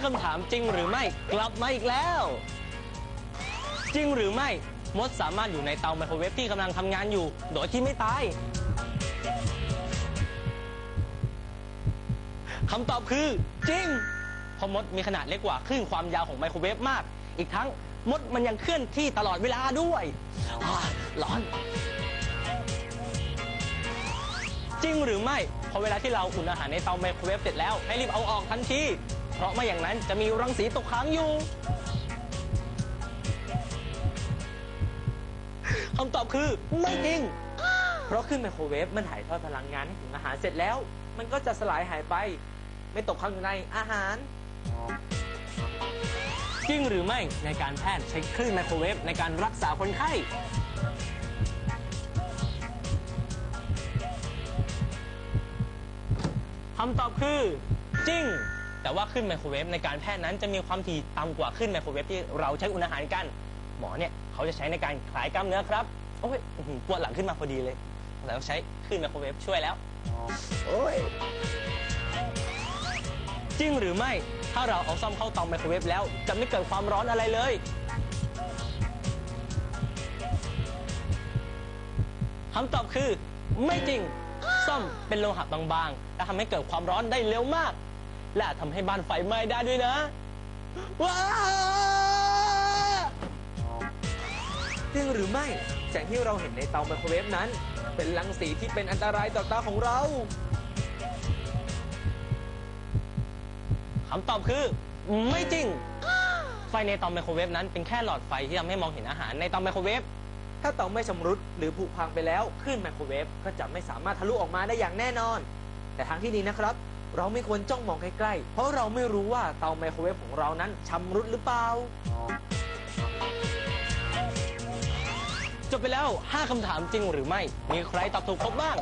5คำถามจริงหรือไม่กลับมาอีกแล้ว จริงหรือไม่มดสามารถอยู่ในเตาไมโครเวฟที่กำลังทำงานอยู่ โดยที่ไม่ตายคำตอบคือจริงเพราะมดมีขนาดเล็กกว่าครึ่งความยาวของไมโครเวฟมาก อีกทั้งมดมันยังเคลื่อนที่ตลอดเวลาด้วยร้อน จริงหรือไม่พอเวลาที่เราอุ่นอาหารในเตาไมโครเวฟเสร็จแล้วให้รีบเอาออกทันที เพราะไม่อย่างนั้นจะมีรังสีตกค้างอยู่คำตอบคือไม่จริง เพราะขึ้นไมโครเวฟมันถ่ายทอดพลังงานให้ถึงอาหารเสร็จแล้ว มันก็จะสลายหายไป ไม่ตกค้างอยู่ในอาหาร จริงหรือไม่ในการแพทย์ใช้คลื่นไมโครเวฟในการรักษาคนไข้คำตอบคือ แต่ว่าคลื่นไมโครเวฟในการแพทย์นั้นจะมีความถี่ต่ำกว่าคลื่นไมโครเวฟที่เราใช้อุ่นอาหารกัน หมอเนี่ยเขาจะใช้ในการคลายกล้ามเนื้อครับ โอ้ยอื้อหือปวดหลังขึ้นมาพอดีเลยแล้วใช้คลื่นไมโครเวฟช่วยแล้ว โอ้ย จริงหรือไม่ ถ้าเราเอาซ่อมเข้าเตาไมโครเวฟแล้ว จะไม่เกิดความร้อนอะไรเลยคำตอบคือ ไม่จริง ซ่อมเป็นโลหะบางๆและทำให้เกิดความร้อนได้เร็วมาก และอาจทำให้บ้านไฟไหม้ได้ด้วยนะว้าจริงหรือไม่แสงที่เราเห็นในเตาไมโครเวฟนั้น เป็นรังสีที่เป็นอันตรายต่อตาของเราคำตอบคือ ไม่จริง ไฟในเตาไมโครเวฟนั้นเป็นแค่หลอดไฟที่ทำให้มองเห็นอาหารในเตาไมโครเวฟถ้าเตาไม่ชำรุดหรือผุพังไปแล้วคลื่นไมโครเวฟก็จะไม่สามารถทะลุออกมาได้อย่างแน่นอน แต่ทางที่ดีนะครับ เราไม่ควรจ้องมองใกล้ๆ เพราะเราไม่รู้ว่าเตาไมโครเวฟของเรานั้นชำรุดหรือเปล่า จบไปแล้ว 5คำถามจริงหรือไม่ มีใครตอบถูกครบบ้าง